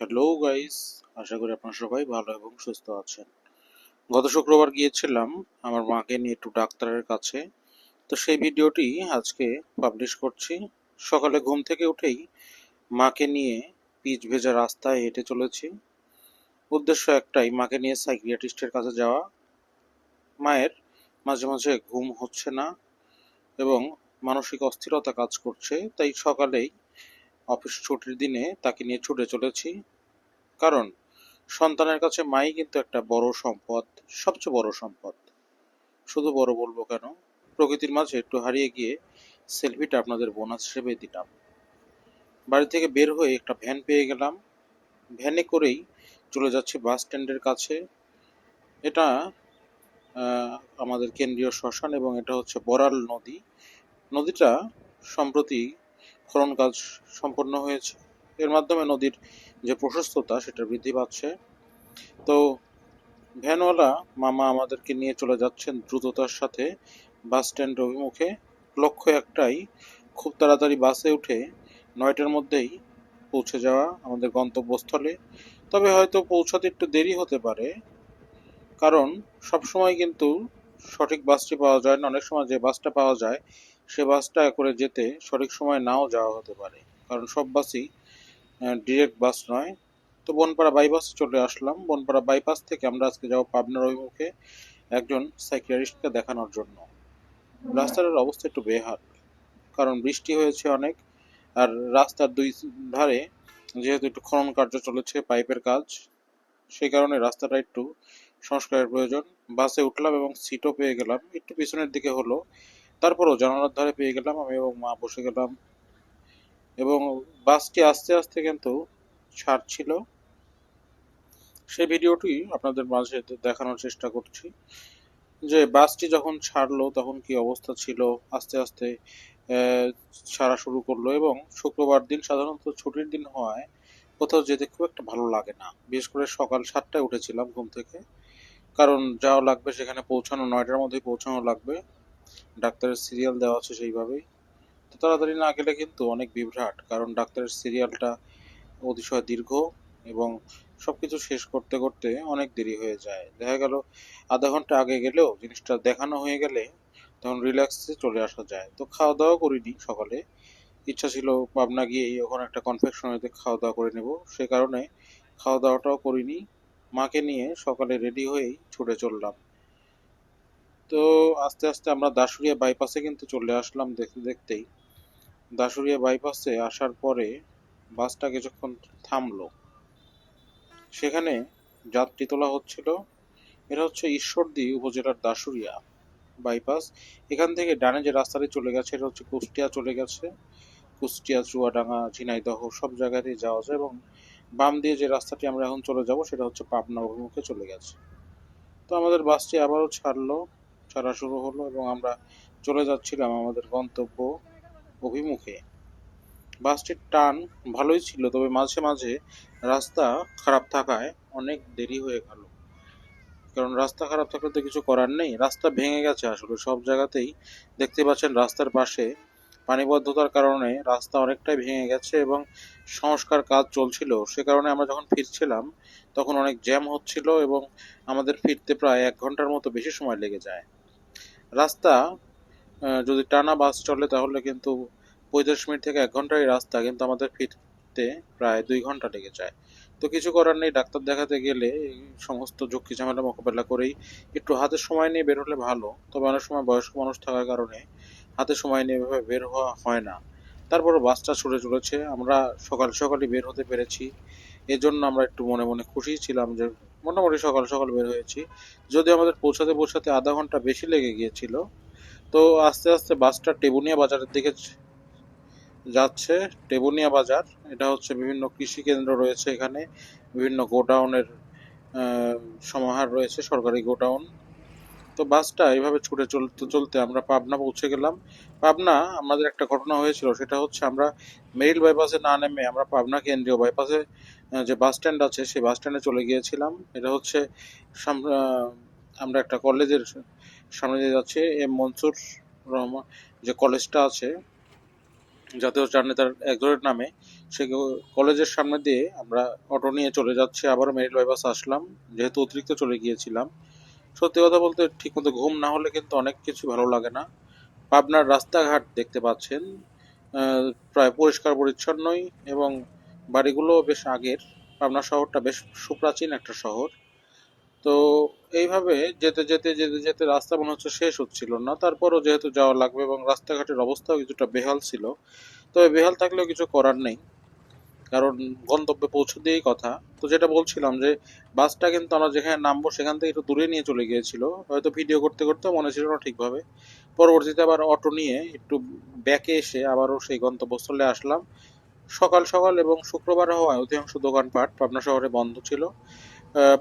Hello guys আশা করি আপনারা সবাই ভালো এবং সুস্থ আছেন। গত শুক্রবার গিয়েছিলাম আমার মাকে নিয়ে একটু ডাক্তারের কাছে। তো সেই ভিডিওটি আজকে পাবলিশ করছি। সকালে ঘুম থেকে উঠেই মাকে নিয়ে পিচ ভেজা রাস্তায় হেঁটে চলেছি। উদ্দেশ্য একটাই, মাকে নিয়ে সাইকিয়াট্রিস্টের কাছে যাওয়া। মায়ের মাঝে মাঝে ঘুম হচ্ছে না এবং মানসিক অস্থিরতা কাজ করছে, তাই সকালেই অফিস ছুটির দিনে তাকে নিয়ে ছুটে চলেছি। কারণ সন্তানের কাছে মাই কিন্তু একটা বড় সম্পদ, সবচেয়ে বড় সম্পদ। শুধু বড় বলব কেন, প্রকৃতির মাঝে একটু হারিয়ে গিয়ে সেলফিটা আপনাদের বোনাস হিসেবে দিলাম। বাড়ি থেকে বের হয়ে একটা ভ্যান পেয়ে গেলাম। ভ্যানে করেই চলে যাচ্ছি বাস স্ট্যান্ডের কাছে। এটা আমাদের কেন্দ্রীয় শ্মশান এবং এটা হচ্ছে বরাল নদী। নদীটা সম্প্রতি খনন কাজ সম্পন্ন হয়েছে। এর মাধ্যমে নদীর যে প্রশস্ততা সেটা বৃদ্ধি পাচ্ছে। তো ভ্যানওয়ালা মামা আমাদেরকে নিয়ে চলে যাচ্ছেন দ্রুততার সাথে বাস স্ট্যান্ড অভিমুখে। লক্ষ্য একটাই, খুব তাড়াতাড়ি বাসে উঠে নয়টার মধ্যেই পৌঁছে যাওয়া আমাদের গন্তব্যস্থলে। তবে হয়তো পৌঁছাতে একটু দেরি হতে পারে, কারণ সব সময় কিন্তু সঠিক বাসটি পাওয়া যায় না। অনেক সময় যে বাসটা পাওয়া যায় সে বাসটা করে যেতে সঠিক সময় নাও যাওয়া হতে পারে। কারণ সব বাসই ডিরেক্ট বাস নয়। তো বনপাড়া বাইপাসে চলে আসলাম। বনপাড়া বাইপাস থেকে আমরা আজকে যাব পাবনার অভিমুখে একজন সাইকিয়ারিস্টকে দেখানোর জন্য। রাস্তার অবস্থা একটু বেহাল, কারণ বৃষ্টি হয়েছে অনেক। আর রাস্তার দুই ধারে যেহেতু একটু খনন কার্য চলেছে পাইপের কাজ, সেই কারণে রাস্তাটা একটু সংস্কারের প্রয়োজন। বাসে উঠলাম এবং সিটও পেয়ে গেলাম। একটু পিছনের দিকে হলো তারপরও জানালার ধারে পেয়ে গেলাম আমি এবং মা বসে গেলাম। এবং বাসটি আস্তে আস্তে কিন্তু ছাড়ছিল সেই ভিডিওটি আপনাদের মাঝে দেখানোর চেষ্টা করছি যে বাসটি যখন ছাড়লো তখন কি অবস্থা ছিল? আস্তে আস্তে ছাড়া শুরু করল এবং শুক্রবার দিন সাধারণত ছুটির দিন হওয়ায় কোথাও যেতে খুব একটা ভালো লাগে না। বিশেষ করে সকাল সাতটায় উঠেছিলাম ঘুম থেকে। কারণ যাওয়া লাগবে সেখানে পৌঁছানো, নয়টার মধ্যেই পৌঁছানো লাগবে। ডাক্তারের সিরিয়াল দেওয়া আছে সেইভাবেই। তো তাড়াতাড়ি না গেলে কিন্তু অনেক বিভ্রাট, কারণ ডাক্তারের সিরিয়ালটা অতিশয় দীর্ঘ এবং সবকিছু শেষ করতে করতে অনেক দেরি হয়ে যায়। দেখা গেল আধা ঘণ্টা আগে গেলেও জিনিসটা দেখানো হয়ে গেলে তখন রিল্যাক্সে চলে আসা যায়। তো খাওয়া দাওয়া করিনি সকালে। ইচ্ছা ছিল পাবনা গিয়ে ওখানে একটা কনফেকশনারিতে খাওয়া দাওয়া করে নেব। সে কারণে খাওয়া দাওয়াটাও করিনি। মাকে নিয়ে সকালে রেডি হয়েই ছুটে চললাম। তো আস্তে আস্তে আমরা দাসুরিয়া বাইপাসে কিন্তু চলে আসলাম দেখতে দেখতেই। দাসুরিয়া বাইপাসে আসার পরে বাসটা কিছুক্ষণ থামলো। সেখানে যাত্রী তোলা হচ্ছিল এটা হচ্ছে ঈশ্বরদী উপজেলার দাসুরিয়া বাইপাস এখান থেকে ডানে যে রাস্তাটি চলে গেছে, এটা হচ্ছে কুষ্টিয়া চলে গেছে। কুষ্টিয়া, চুয়াডাঙ্গা, ঝিনাইদহ সব জায়গাতেই যাওয়া যায় এবং বাম দিয়ে যে রাস্তাটি আমরা এখন চলে যাব, সেটা হচ্ছে পাবনা অভিমুখে চলে গেছে। তো আমাদের বাসটি আবারও ছাড়লো। ছাড়া শুরু হলো এবং আমরা চলে যাচ্ছিলাম আমাদের গন্তব্য অভিমুখে। বাসটির টান ভালোই ছিল, তবে মাঝে মাঝে রাস্তা খারাপ থাকায় অনেক দেরি হয়ে গেল। কারণ রাস্তা খারাপ থাকলে তো কিছু করার নেই। রাস্তা ভেঙে গেছে আসলে। সব জায়গাতেই দেখতে পাচ্ছেন রাস্তার পাশে পানিবদ্ধতার কারণে রাস্তা অনেকটাই ভেঙে গেছে এবং সংস্কার কাজ চলছিল। সে কারণে আমরা যখন ফিরছিলাম, তখন অনেক জ্যাম হচ্ছিল এবং আমাদের ফিরতে প্রায় এক ঘণ্টার মতো বেশি সময় লেগে যায়। রাস্তা যদি টানা বাস চলে তাহলে কিন্তু পঁয়তাল্লিশ মিনিট থেকে এক ঘণ্টার এই রাস্তা, কিন্তু আমাদের ফিরতে প্রায় দুই ঘণ্টা লেগে যায়। তো কিছু করার নেই, ডাক্তার দেখাতে গেলে এই সমস্ত ঝুঁকি ঝামেলা মোকাবেলা করেই একটু হাতে সময় নিয়ে বের হলে ভালো। তবে অনেক সময় বয়স্ক মানুষ থাকার কারণে হাতে সময় নিয়ে এভাবে বের হওয়া হয় না। তারপরে বাসটা ছুটে চলেছে, আমরা সকাল সকালই বের হতে পেরেছি। এজন্য আমরা একটু মনে মনে খুশি ছিলাম যে মোটামুটি সকাল সকাল বের হয়েছি। যদি আমাদের পৌঁছাতে পৌঁছাতে আধা ঘণ্টা বেশি লেগে গিয়েছিল। তো আস্তে আস্তে বাসটা টেবুনিয়া বাজারের দিকে যাচ্ছে। টেবুনিয়া বাজার, এটা হচ্ছে বিভিন্ন কৃষি কেন্দ্র রয়েছে এখানে। বিভিন্ন গোডাউনের সমাহার রয়েছে, সরকারি গোডাউন। তো বাসটা এইভাবে ছুটে চলতে চলতে আমরা পাবনা পৌঁছে গেলাম। পাবনা, আমাদের একটা ঘটনা হয়েছিল, সেটা হচ্ছে আমরা মেরিল বাইপাসে না নেমে আমরা পাবনা কেন্দ্রীয় বাইপাসে যে বাস স্ট্যান্ড আছে, সেই বাস স্ট্যান্ডে চলে গিয়েছিলাম। এটা হচ্ছে আমরা একটা কলেজের সামনে দিয়ে যাচ্ছি। এম মনসুর রহমান, যে কলেজটা আছে, জাতীয় চার নেতার একজনের নামে, সে কলেজের সামনে দিয়ে আমরা অটো নিয়ে চলে যাচ্ছি। আবারও মেরিল বাইপাস আসলাম, যেহেতু অতিরিক্ত চলে গিয়েছিলাম। সত্যি কথা বলতে ঠিকমতো ঘুম না হলে কিন্তু অনেক কিছু ভালো লাগে না। পাবনার রাস্তাঘাট দেখতে পাচ্ছেন প্রায় পরিষ্কার পরিচ্ছন্নই এবং বাড়িগুলো বেশ আগের। পাবনা শহরটা বেশ সুপ্রাচীন একটা শহর। তো এইভাবে যেতে যেতে যেতে যেতে রাস্তা মনে হচ্ছে শেষ হচ্ছিল না। তারপরও যেহেতু যাওয়া লাগবে এবং রাস্তাঘাটের অবস্থাও কিছুটা বেহাল ছিল তবে বেহাল থাকলেও কিছু করার নেই। কারণ গন্তব্যে পৌঁছে দিয়েই কথা। তো যেটা বলছিলাম যে, বাসটা কিন্তু আমরা যেখানে নামবো সেখান থেকে একটু দূরে নিয়ে চলে গিয়েছিল। হয়তো ভিডিও করতে করতে মনে ছিল না ঠিকভাবে। পরবর্তীতে আবার অটো নিয়ে একটু ব্যাকে এসে আবারও সেই গন্তব্যস্থলে আসলাম। সকাল সকাল এবং শুক্রবার হওয়ায় অধিকাংশ দোকানপাট পাবনা শহরে বন্ধ ছিল।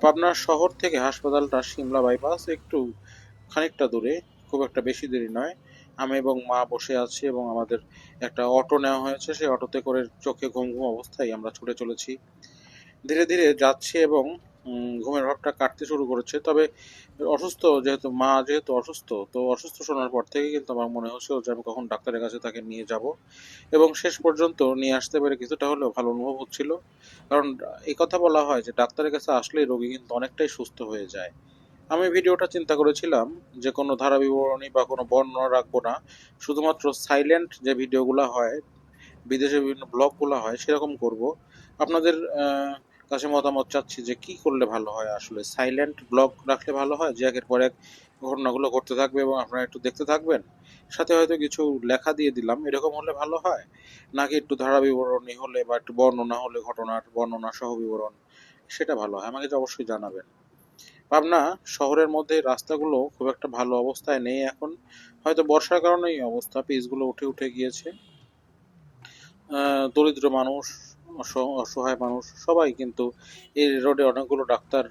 পাবনা শহর থেকে হাসপাতালটা সিমলা বাইপাস, একটু খানিকটা দূরে, খুব একটা বেশি দেরি নয়। আমি এবং মা বসে আছি এবং আমাদের একটা অটো নেওয়া হয়েছে। সেই অটোতে করে চোখে ঘুম ঘুম অবস্থায় আমরা ছুটে চলেছি। ধীরে ধীরে যাচ্ছি এবং ঘুমের ভাবটা কাটতে শুরু করেছে। তবে অসুস্থ, যেহেতু মা যেহেতু অসুস্থ, তো অসুস্থ শোনার পর থেকে কিন্তু আমার মনে হচ্ছিল যে আমি কখন ডাক্তারের কাছে তাকে নিয়ে যাব। এবং শেষ পর্যন্ত নিয়ে আসতে পেরে কিছুটা হলেও ভালো অনুভব হচ্ছিল। কারণ এই কথা বলা হয় যে ডাক্তারের কাছে আসলেই রোগী কিন্তু অনেকটাই সুস্থ হয়ে যায়। আমি ভিডিওটা চিন্তা করেছিলাম যে কোনো ধারা বিবরণী বা কোনো বর্ণনা রাখব না। শুধুমাত্র সাইলেন্ট যে ভিডিওগুলো হয়, বিদেশে বিভিন্ন ব্লগগুলো হয়, সেরকম করব। আপনাদের কাছে মতামত চাচ্ছি যে কি করলে ভালো হয়? আসলে সাইলেন্ট ব্লগ রাখলে ভালো হয়? যে একের পর এক ঘটনাগুলো ঘটতে থাকবে এবং আপনারা একটু দেখতে থাকবেন? সাথে হয়তো কিছু লেখা দিয়ে দিলাম, এরকম হলে ভালো হয়? নাকি একটু ধারা বিবরণী হলে বা একটু বর্ণনা হলে ঘটনার বর্ণনা সহ বিবরণ, সেটা ভালো হয়? আমাকে তো অবশ্যই জানাবেন। পাবনা শহরের মধ্যে রাস্তাগুলো খুব একটা ভালো অবস্থায় নেই এখন। হয়তো বর্ষার কারণে এই অবস্থা, পিচগুলো উঠে উঠে গিয়েছে। দরিদ্র মানুষ অসহায় মানুষ, সবাই কিন্তু এই রোডে অনেকগুলো ডাক্তার,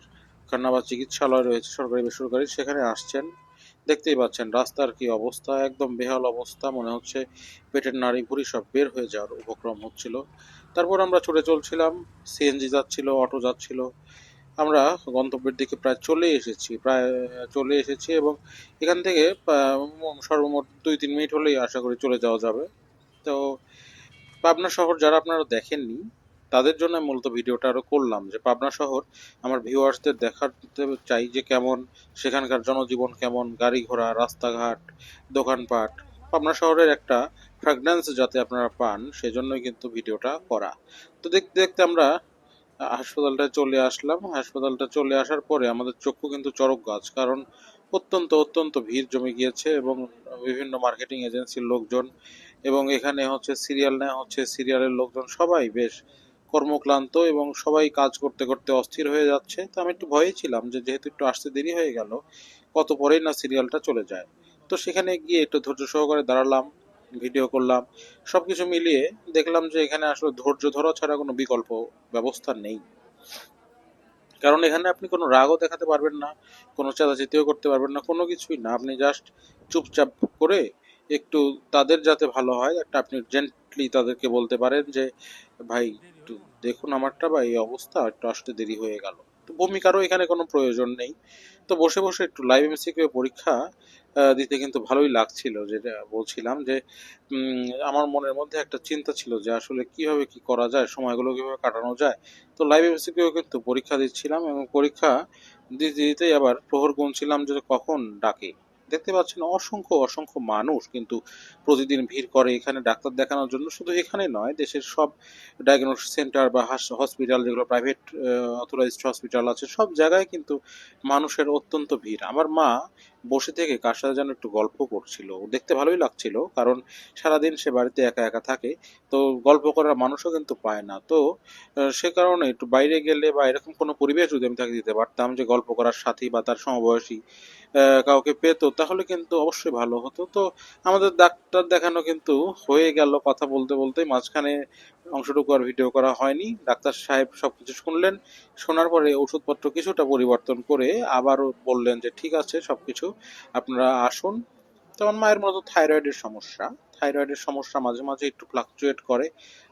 খানা বা চিকিৎসালয় রয়েছে, সরকারি, বেসরকারি, সেখানে আসছেন। দেখতেই পাচ্ছেন রাস্তার কি অবস্থা, একদম বেহাল অবস্থা, মনে হচ্ছে পেটের নাড়ি ভুড়ি সব বের হয়ে যাওয়ার উপক্রম হচ্ছিল। তারপর আমরা ছুটে চলছিলাম সিএনজি যাচ্ছিল, অটো যাচ্ছিল। আমরা গন্তব্যের দিকে প্রায় চলে এসেছি, প্রায় চলে এসেছি এবং এখান থেকে সর্বমোট দুই তিন মিনিট হলেই আশা করি চলে যাওয়া যাবে। তো পাবনা শহর যারা আপনারা দেখেননি, তাদের জন্য মূলত ভিডিওটা আরও করলাম যে পাবনা শহর, আমার ভিউয়ার্সদের দেখাতে চাই যে কেমন, সেখানকার জনজীবন কেমন, গাড়ি ঘোড়া, রাস্তাঘাট, দোকানপাট। পাবনা শহরের একটা ফ্র্যাগন্যান্স যাতে আপনারা পান, সেজন্যই কিন্তু ভিডিওটা করা। তো দেখতে দেখতে আমরা হাসপাতালটা চলে আসলাম। হাসপাতালটা চলে আসার পরে আমাদের চক্ষু কিন্তু চরক গাছ, কারণ অত্যন্ত অত্যন্ত ভিড় জমে গিয়েছে এবং বিভিন্ন মার্কেটিং এজেন্সির লোকজন এবং এখানে হচ্ছে সিরিয়াল নেওয়া হচ্ছে সিরিয়ালের লোকজন সবাই বেশ কর্মক্লান্ত এবং সবাই কাজ করতে করতে অস্থির হয়ে যাচ্ছে। তো আমি একটু ভয়ে ছিলাম যে যেহেতু একটু আসতে দেরি হয়ে গেল, কত পরেই না সিরিয়ালটা চলে যায়। তো সেখানে গিয়ে একটু ধৈর্য সহকারে দাঁড়ালাম ভিডিও করলাম সব কিছু মিলিয়ে দেখলাম যে এখানে আসলে ধৈর্য ধরা ছাড়া কোনো বিকল্প ব্যবস্থা নেই। কারণ এখানে আপনি কোনো রাগও দেখাতে পারবেন না, কোনো চেঁচাচেতিও করতে পারবেন না, কোনো কিছুই না। আপনি জাস্ট চুপচাপ করে একটু তাদের যাতে ভালো হয়, একটা আপনি জেন্টলি তাদেরকে বলতে পারেন যে, ভাই, একটু দেখুন আমারটা বা এই অবস্থা, একটু আসতে দেরি হয়ে গেল। তো ভূমিকারও এখানে কোনো প্রয়োজন নেই। তো বসে বসে একটু লাইভ এমসিকিউ পরীক্ষা দিতে কিন্তু ভালোই লাগছিল, যেটা বলছিলাম যে আমার মনের মধ্যে একটা চিন্তা ছিল যে, আসলে কীভাবে কি করা যায়, সময়গুলো কীভাবে কাটানো যায়। তো লাইভ এমসিকিউ কিন্তু পরীক্ষা দিচ্ছিলাম এবং পরীক্ষা দিতে দিতেই আবার প্রহর গুনছিলাম যে, কখন ডাকে? দেখতে পাচ্ছেন অসংখ্য অসংখ্য মানুষ কিন্তু প্রতিদিন ভিড় করে এখানে ডাক্তার দেখানোর জন্য। শুধু এখানে নয়, দেশের সব ডায়াগনোস্টিক সেন্টার বা হসপিটাল যেগুলো প্রাইভেট অথরাইজড হসপিটাল আছে, সব জায়গায় কিন্তু মানুষের অত্যন্ত ভিড়। আমার মা বসে থেকে কার সাথে যেন একটু গল্প করছিল। দেখতে ভালোই লাগছিল, কারণ সারাদিন সে বাড়িতে একা একা থাকে, তো গল্প করার মানুষও কিন্তু পায় না। তো সে কারণে একটু বাইরে গেলে বা এরকম কোনো পরিবেশ যদি আমি তাকে দিতে পারতাম যে গল্প করার সাথী বা তার সমবয়সী কাউকে পেতো, তাহলে কিন্তু অবশ্যই ভালো হতো। তো আমাদের ডাক্তার দেখানো কিন্তু হয়ে গেল কথা বলতে বলতে মাঝখানে অংশটুকু আর ভিডিও করা হয়নি। ডাক্তার সাহেব সবকিছু শুনলেন, শোনার পরে ওষুধপত্র কিছুটা পরিবর্তন করে আবারও বললেন যে ঠিক আছে, সবকিছু আপনারা আসুন। তো মায়ের মতো থাইরয়েডের সমস্যা। থাইরয়েডের সমস্যা মাঝে মাঝে একটু ফ্লাকচুয়েট করে।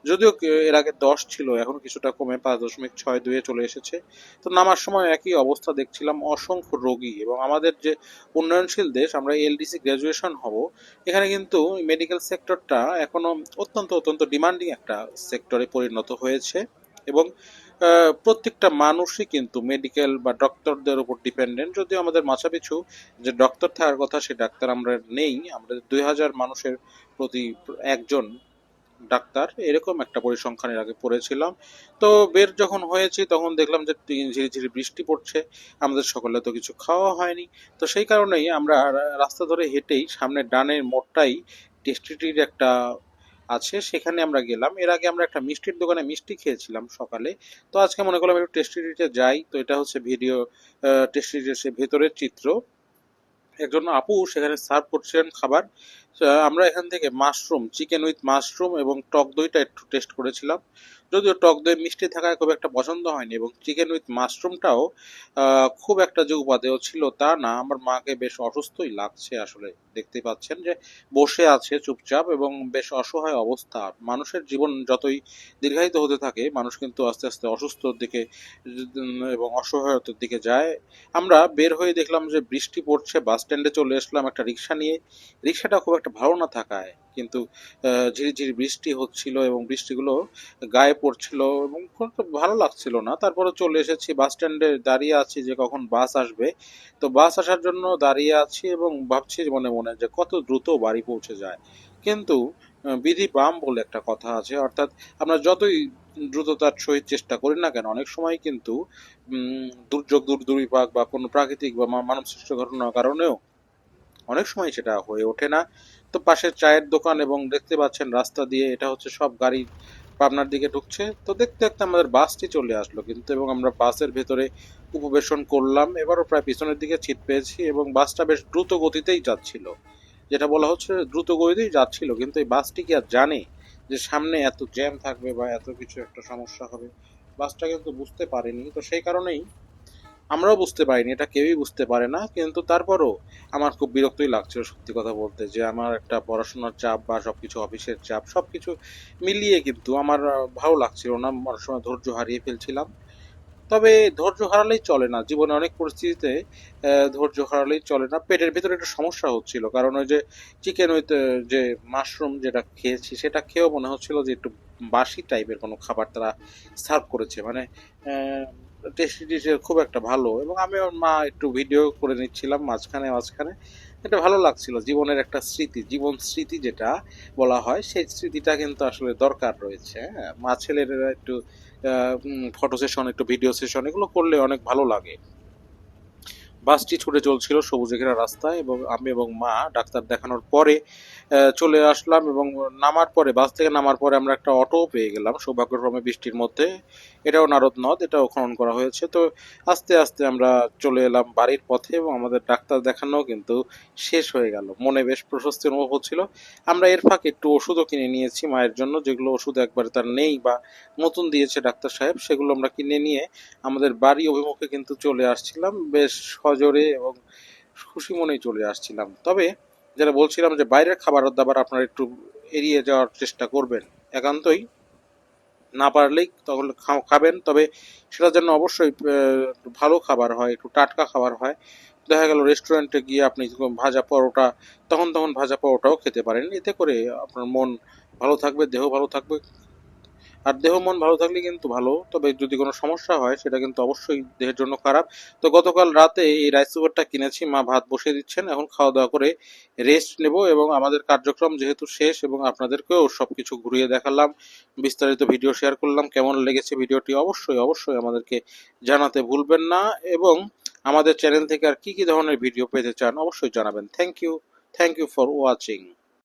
যদিও এর আগে দশ ছিল, এখন কিছুটা কমে পাঁচ দশমিক ছয় দুয়ে চলে এসেছে। তো নামার সময় একই অবস্থা দেখছিলাম অসংখ্য রোগী এবং আমাদের যে উন্নয়নশীল দেশ, আমরা এলডিসি গ্র্যাজুয়েশন হব। এখানে কিন্তু মেডিকেল সেক্টরটা এখনও অত্যন্ত অত্যন্ত ডিমান্ডিং একটা সেক্টরে পরিণত হয়েছে। এবং প্রত্যেকটা মানুষই কিন্তু মেডিকেল বা ডক্টরদের উপর ডিপেন্ডেন্ট যদিও আমাদের মাথাপিছু যে ডক্টর থাকার কথা সে ডাক্তার আমরা নেই। আমরা দুই হাজার মানুষের প্রতি একজন ডাক্তার, এরকম একটা পরিসংখ্যানের আগে পড়েছিলাম। তো বের যখন হয়েছি, তখন দেখলাম যে টি- ঝিরি ঝিরি বৃষ্টি পড়ছে, আমাদের সকালে তো কিছু খাওয়া হয়নি। তো সেই কারণেই আমরা রাস্তা ধরে হেঁটেই সামনে ডানের মোড়টাই টেস্টিটির একটা আছে, সেখানে আমরা গেলাম। এর আগে আমরা একটা মিষ্টির দোকানে মিষ্টি খেয়েছিলাম সকালে। তো আজকে মনে করলাম একটু টেস্টিডিটে যাই। তো এটা হচ্ছে ভিডিও টেস্টিডিটের ভেতরের চিত্র। একজন আপু সেখানে সার্ভ করছিলেন খাবার। আমরা এখান থেকে মাশরুম চিকেন উইথ মাশরুম এবং টক দইটা একটু টেস্ট করেছিলাম। যদিও টক দই মিষ্টি থাকায় খুব একটা পছন্দ হয়নি এবং চিকেন উইথ মাশরুমটাও খুব একটা যে উপাদেয় ছিল তা না। আমার মাকে বেশ অসুস্থই লাগছে আসলে। দেখতে পাচ্ছেন যে বসে আছে চুপচাপ এবং বেশ অসহায় অবস্থা। মানুষের জীবন যতই দীর্ঘায়িত হতে থাকে, মানুষ কিন্তু আস্তে আস্তে অসুস্থর দিকে, এবং অসহায়তার দিকে যায়। আমরা বের হয়ে দেখলাম যে বৃষ্টি পড়ছে, বাস স্ট্যান্ডে চলে আসলাম একটা রিক্সা নিয়ে। রিক্সাটা খুব একটা ভালো না থাকায়, কিন্তু ঝিরিঝিরি বৃষ্টি হচ্ছিল এবং বৃষ্টিগুলো গায়ে পড়ছিল এবং ভালো লাগছিল না। তারপরে চলে এসেছি বাস স্ট্যান্ডে দাঁড়িয়ে আছি যে কখন বাস আসবে। তো বাস আসার জন্য দাঁড়িয়ে আছি এবং ভাবছি মনে মনে যে কত দ্রুত বাড়ি পৌঁছে যায়। কিন্তু বিধি বাম বলে একটা কথা আছে, অর্থাৎ আমরা যতই দ্রুততার সহিত চেষ্টা করি না কেন, অনেক সময় কিন্তু দুর্যোগ দুর্বিপাক বা কোনো প্রাকৃতিক বা মানব সৃষ্ট ঘটনার কারণেও অনেক সময় সেটা হয়ে ওঠে না। তো পাশে চায়ের দোকান এবং দেখতে পাচ্ছেন রাস্তা দিয়ে এটা হচ্ছে সব গাড়ি পাবনার দিকে ঢুকছে। তো দেখতে দেখতে আমাদের বাসটি চলে আসলো কিন্তু এবং আমরা বাসের ভেতরে উপবেশন করলাম। এবারও প্রায় পিছনের দিকে ছিট পেয়েছি এবং বাসটা বেশ দ্রুত গতিতেই যাচ্ছিল। যেটা বলা হচ্ছে দ্রুত গতিতেই যাচ্ছিল কিন্তু এই বাসটি কি আর জানে যে সামনে এত জ্যাম থাকবে বা এত কিছু একটা সমস্যা হবে। বাসটা কিন্তু বুঝতে পারেনি। তো সেই কারণেই আমরাও বুঝতে পারিনি, এটা কেউই বুঝতে পারে না, কিন্তু তারপরও আমার খুব বিরক্তই লাগছিল সত্যি কথা বলতে, যে আমার একটা পড়াশোনার চাপ বা সবকিছু অফিসের চাপ, সবকিছু মিলিয়ে কিন্তু আমার ভালো লাগছিল না, অনেক সময় ধৈর্য হারিয়ে ফেলছিলাম। তবে ধৈর্য হারালেই চলে না, জীবনে অনেক পরিস্থিতিতে ধৈর্য হারালেই চলে না, পেটের ভিতরে একটা সমস্যা হচ্ছিল, কারণ ওই যে চিকেন উইথ যে মাশরুম যেটা খেয়েছি, সেটা খেয়েও মনে হচ্ছিল যে একটু বাসি টাইপের কোনো খাবার তারা সার্ভ করেছে মানে টেস্টি খুব একটা ভালো, এবং আমি ওর মা একটু ভিডিও করে নিচ্ছিলাম মাঝখানে মাঝখানে। এটা ভালো লাগছিল, জীবনের একটা স্মৃতি, জীবন স্মৃতি যেটা বলা হয়, সেই স্মৃতিটা কিন্তু আসলে দরকার রয়েছে হ্যাঁ। মা ছেলেরা একটু ফটো সেশন একটু ভিডিও সেশন এগুলো করলে অনেক ভালো লাগে। বাসটি ছুটে চলছিল সবুজে ঘেরা রাস্তায় এবং আমি এবং মা ডাক্তার দেখানোর পরে চলে আসলাম এবং নামার পরে, বাস থেকে নামার পরে আমরা একটা অটো পেয়ে গেলাম সৌভাগ্যক্রমে বৃষ্টির মধ্যে। এটাও নারদ নদ, এটাও খনন করা হয়েছে। তো আস্তে আস্তে আমরা চলে এলাম বাড়ির পথে এবং আমাদের ডাক্তার দেখানো কিন্তু শেষ হয়ে গেল। মনে বেশ প্রশস্তি অনুভব হচ্ছিল। আমরা এর ফাঁকে একটু ওষুধও কিনে নিয়েছি মায়ের জন্য, যেগুলো ওষুধ একবারে তার নেই বা নতুন দিয়েছে ডাক্তার সাহেব, সেগুলো আমরা কিনে নিয়ে আমাদের বাড়ি অভিমুখে কিন্তু চলে আসছিলাম। বেশ সজোরে এবং খুশি মনেই চলে আসছিলাম। তবে যেটা বলছিলাম যে বাইরের খাবার দাবার আপনারা একটু এড়িয়ে যাওয়ার চেষ্টা করবেন। একান্তই না পারলেই তখন খাবেন। তবে সেটা যেন অবশ্যই ভালো খাবার হয়, একটু টাটকা খাবার হয়। দেখা গেল রেস্টুরেন্টে গিয়ে আপনি ভাজা পরোটা, তখন তখন ভাজা পরোটাও খেতে পারেন। এতে করে আপনার মন ভালো থাকবে, দেহ ভালো থাকবে। আর দেহ মন ভালো থাকলে কিন্তু ভালো, তবে যদি কোনো সমস্যা হয়, সেটা কিন্তু অবশ্যই দেহের জন্য খারাপ। তো গতকাল রাতে এই রাইস কুকারটা কিনেছি, মা ভাত বসিয়ে দিচ্ছেন, এখন খাওয়া দাওয়া করে রেস্ট নেব এবং আমাদের কার্যক্রম যেহেতু শেষ এবং আপনাদেরকেও সবকিছু ঘুরিয়ে দেখালাম, বিস্তারিত ভিডিও শেয়ার করলাম, কেমন লেগেছে ভিডিওটি অবশ্যই অবশ্যই আমাদেরকে জানাতে ভুলবেন না এবং আমাদের চ্যানেল থেকে আর কি কি ধরনের ভিডিও পেতে চান, অবশ্যই জানাবেন। Thank you thank you for watching